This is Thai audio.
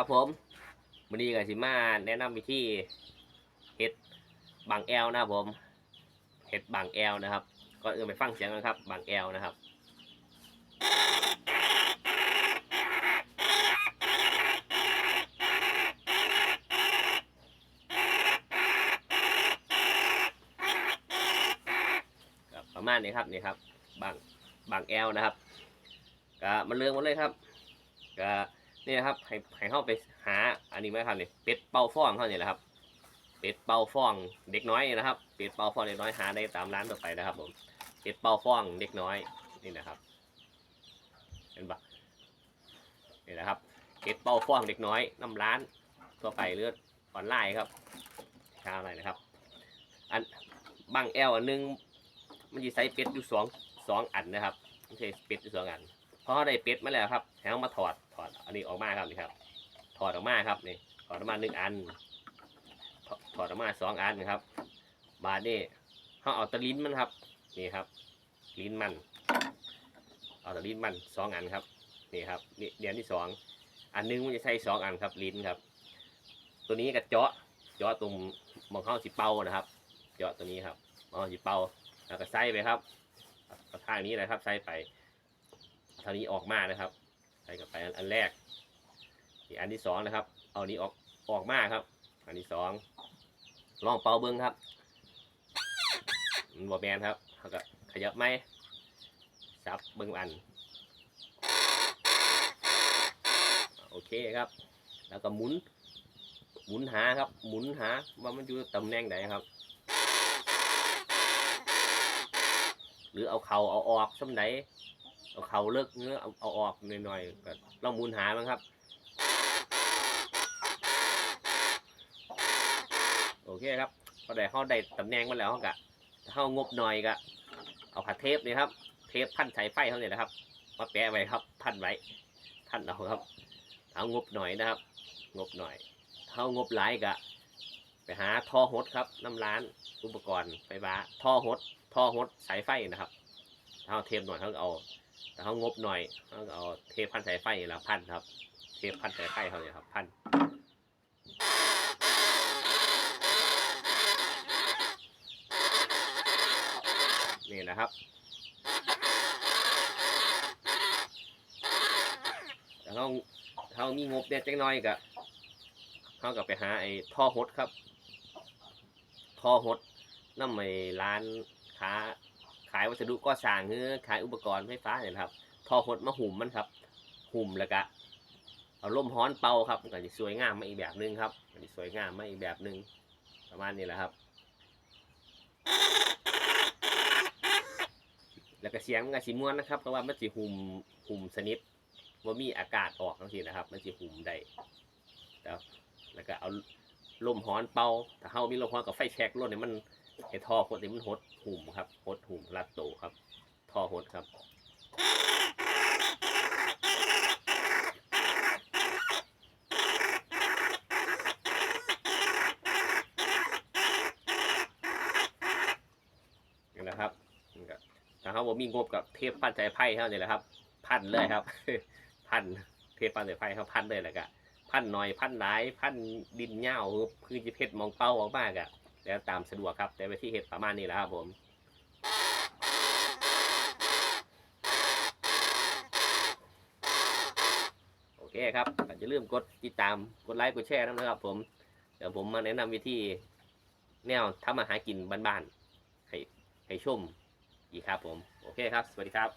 ครับผมวันนี้ก็สิมาแนะนำวิธีเฮ็ดบางแอลนะครับผมเฮ็ดบางแอลนะครับก่ออื่นไปฟังเสียงกันครับ บางแอลนะครับประมาณนี้ครับนี่ครับบางบางแอลนะครับก็มันเรื่องหมดเลยครับก็ นี่นะครับให้ให้เข้าไปหาอันนี้ไหมครับเนี่ยเป็ดเป่าฟองเขาเนี่ยแหละครับ เป็ดเป่าฟองเด็กน้อยนะครับ เป็ดเป่าฟองเด็กน้อยหาได้ตามร้านต่อไปนะครับผม เป็ดเป่าฟองเด็กน้อยนี่นะครับ เห็นปะนี่นะครับ เป็ดเป่าฟองเด็กน้อยน้ำร้านทั่วไปเลือดออนไลน์ครับชาอะไรนะครับ อันบางแอลอันหนึงมันจะใส่เป็ดอยู่สองสองอันนะครับไม่ใช่เป็ดอยู่สองอัน พอได้เป็ดมาแล้วครับแล้วมาถอดถอดอันนี้ออกมาครับนี่ครับ ถอดออกมาครับนี่ถอดออกมาหนึ่งอัน ถอดออกมาสองอันนะครับ บาดนี่เขาเอาตะลิ้นมันครับนี่ครับ ลิ้นมัน เอาตะลิ้นมันสองอันครับนี่ครับนี่เดือนที่สองอันหนึงมันจะใช้สองอันครับลิ้นครับ ตัวนี้กระเจาะเจาะตรงมองเข้าสิเป่านะครับ เจาะตัวนี้ครับมองเข้าสิเป่าแล้วก็ใส่ไปครับเอาทางนี้นะครับใส่ไป ทานี้ออกมานะครับใส่กับไปอันแรกอีกอันที่สองนะครับ เอานี้ออกออกมาครับ อันที่สองลองเป่าเบิ้งครับมันบอแมนครับเขาก็ขยับไหมซับเบิ้งอันโอเคครับ แล้วก็หมุน หมุนหาครับ หมุนหาว่ามันอยู่ตำแหน่งไหนครับ หรือเอาเข่าเอาออกสำไหน เอาเข่าเลิกเนื้อเอาเอาออกหน่อยๆก็ลองมุนหามั้งครับ โอเคครับพอได้เข้าได้ตำแหน่งมาแล้วเขากะเข้างบหน่อยก็เอาผัดเทปนี่ครับ เทปพันสายไฟเขาเนี่ยนะครับ มาแปะไว้ครับ พันไว้พันเอาครับเอางบหน่อยนะครับ งบหน่อยเอางบหลายก็ไปหาท่อฮดครับน้ำร้านอุปกรณ์ไฟฟ้าท่อฮดท่อฮดสายไฟนะครับเอาเทปหน่อยเขาเอา แต่เขางบหน่อยเขาก็เอาเทปพันสายไฟนี่แหละพันครับ เทปพันสายไฟเขาเนี่ยครับพันนี่นะครับแต่เขาเขามีงบเนี่ยจังน้อยก็เขาก็ไปหาไอ้ท่อฮดครับ ท่อฮดน้ำไอ้ร้านค้า วัสดุก่อสร้างหรือขายอุปกรณ์ไฟฟ้าเนี่ยครับท่อฮดมาหุ่มมันครับ หุ่มแล้วก็เอาลมฮ้อนเป่าครับมันก็จะสวยงามมาอีกแบบหนึงครับมันจะสวยงามมาอีกแบบหนึงประมาณนี้แหละครับ แล้วก็เสียงมันก็สิม่วนนะครับเพราะว่ามันสิหุ่มหุ่มสนิทว่ามีอากาศออกทั้งทีนะครับ มันสิหุ่มได้แต่แล้วก็เอาลมฮ้อนเป่าถ้าเฮามีลมฮ้อนกับไฟแช็กรถเนี่ยมัน ไอ้ท่อโคตรมันหดหุ่มครับหดหุ่มรัดโตครับ ท่อหดครับนี่นะครับนี่ก็ถ้าเขาบอกมีงบกับเทปพันสายไพ่เท่านี้แหละครับ พันเลยครับ พันเทปพันสายไพ่เขาพันเลยแหละกะพันหน่อยพันหลาย พันดินเหย้าคือจะเพชรมองเป้าออกมากอะ แล้วตามสะดวกครับ แต่ไปที่เห็ดประมาณนี้แหละครับผมโอเคครับอย่าลืมกดติดตามกดไลค์กดแชร์นะครับผมเดี๋ยวผมมาแนะนำวิธีแนวทำอาหารกินบ้านๆให้ให้ชมอีกครับผม โอเคครับ สวัสดีครับ